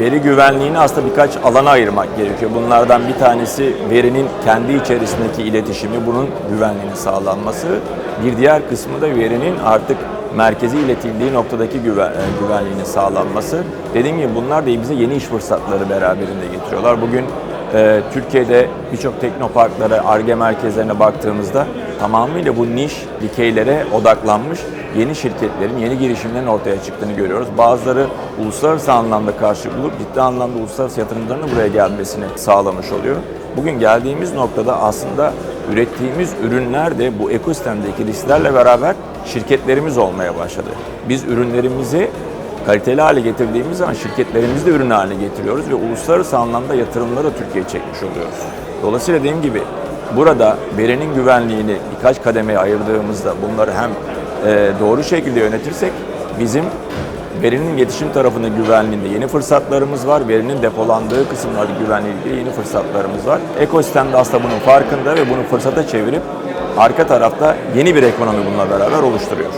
Veri güvenliğini aslında birkaç alana ayırmak gerekiyor. Bunlardan bir tanesi verinin kendi içerisindeki iletişimi, bunun güvenliğinin sağlanması. Bir diğer kısmı da verinin artık merkezi iletildiği noktadaki güven, e, güvenliğinin sağlanması. Dediğim gibi bunlar da bize yeni iş fırsatları beraberinde getiriyorlar. Bugün e, Türkiye'de birçok teknoparklara, ARGE merkezlerine baktığımızda tamamıyla bu niş dikeylere odaklanmış yeni şirketlerin, yeni girişimlerin ortaya çıktığını görüyoruz. Bazıları uluslararası anlamda karşılık bulup ciddi anlamda uluslararası yatırımcıların da buraya gelmesini sağlamış oluyor. Bugün geldiğimiz noktada aslında ürettiğimiz ürünler de bu ekosistemdeki risklerle beraber şirketlerimiz olmaya başladı. Biz ürünlerimizi kaliteli hale getirdiğimiz zaman şirketlerimizi de ürün haline getiriyoruz ve uluslararası anlamda yatırımları Türkiye'ye çekmiş oluyoruz. Dolayısıyla dediğim gibi burada verinin güvenliğini birkaç kademeye ayırdığımızda bunları hem e, doğru şekilde yönetirsek bizim verinin iletişim tarafında güvenliğinde yeni fırsatlarımız var. Verinin depolandığı kısımlarda güvenliği ilgili yeni fırsatlarımız var. Ekosistemde aslında bunun farkında ve bunu fırsata çevirip arka tarafta yeni bir ekonomi bununla beraber oluşturuyor.